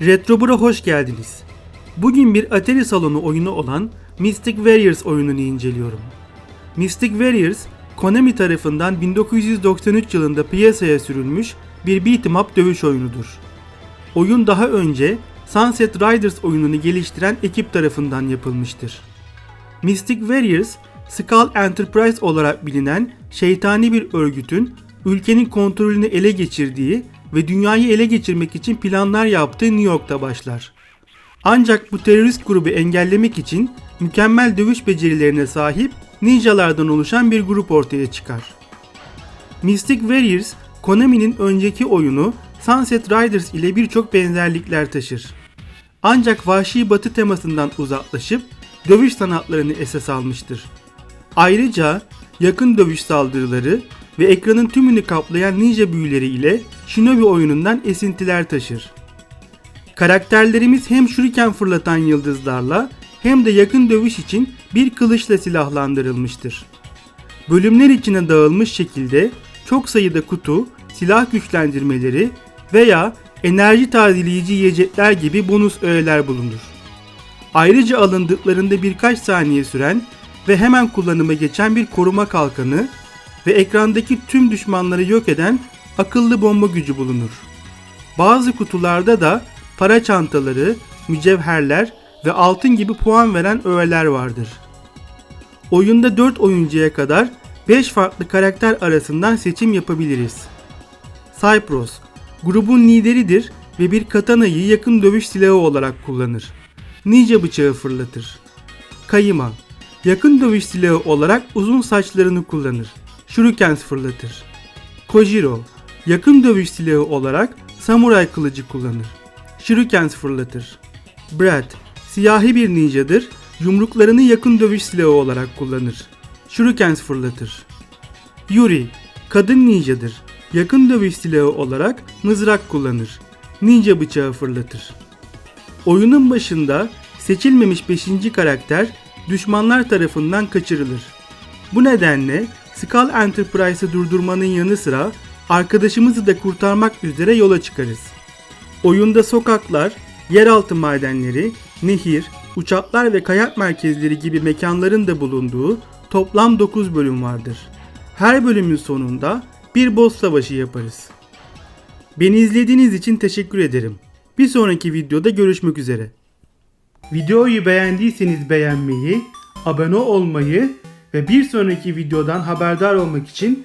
Retrobur'a hoş geldiniz. Bugün bir Atari salonu oyunu olan Mystic Warriors oyununu inceliyorum. Mystic Warriors, Konami tarafından 1993 yılında piyasaya sürülmüş bir beat'em up dövüş oyunudur. Oyun daha önce Sunset Riders oyununu geliştiren ekip tarafından yapılmıştır. Mystic Warriors, Skull Enterprise olarak bilinen şeytani bir örgütün ülkenin kontrolünü ele geçirdiği ve dünyayı ele geçirmek için planlar yaptığı New York'ta başlar. Ancak bu terörist grubu engellemek için mükemmel dövüş becerilerine sahip ninjalardan oluşan bir grup ortaya çıkar. Mystic Warriors, Konami'nin önceki oyunu Sunset Riders ile birçok benzerlikler taşır. Ancak vahşi batı temasından uzaklaşıp dövüş sanatlarını esas almıştır. Ayrıca yakın dövüş saldırıları ve ekranın tümünü kaplayan ninja büyüleri ile Shinobi oyunundan esintiler taşır. Karakterlerimiz hem şuriken fırlatan yıldızlarla hem de yakın dövüş için bir kılıçla silahlandırılmıştır. Bölümler içine dağılmış şekilde çok sayıda kutu, silah güçlendirmeleri veya enerji tazeleyici yiyecekler gibi bonus öğeler bulunur. Ayrıca alındıklarında birkaç saniye süren ve hemen kullanıma geçen bir koruma kalkanı ve ekrandaki tüm düşmanları yok eden akıllı bomba gücü bulunur. Bazı kutularda da para çantaları, mücevherler ve altın gibi puan veren öğeler vardır. Oyunda 4 oyuncuya kadar 5 farklı karakter arasından seçim yapabiliriz. Cypros, grubun lideridir ve bir katanayı yakın dövüş silahı olarak kullanır. Ninja bıçağı fırlatır. Kayıma, yakın dövüş silahı olarak uzun saçlarını kullanır. Shurikens fırlatır. Kojiro, yakın dövüş silahı olarak samuray kılıcı kullanır. Shurikens fırlatır. Brad, siyahi bir ninjadır, yumruklarını yakın dövüş silahı olarak kullanır. Shurikens fırlatır. Yuri, kadın ninjadır. Yakın dövüş silahı olarak mızrak kullanır. Ninja bıçağı fırlatır. Oyunun başında seçilmemiş 5. karakter düşmanlar tarafından kaçırılır. Bu nedenle Skull Enterprise'ı durdurmanın yanı sıra arkadaşımızı da kurtarmak üzere yola çıkarız. Oyunda sokaklar, yeraltı madenleri, nehir, uçaklar ve kayak merkezleri gibi mekanların da bulunduğu toplam 9 bölüm vardır. Her bölümün sonunda bir boss savaşı yaparız. Beni izlediğiniz için teşekkür ederim. Bir sonraki videoda görüşmek üzere. Videoyu beğendiyseniz beğenmeyi, abone olmayı ve bir sonraki videodan haberdar olmak için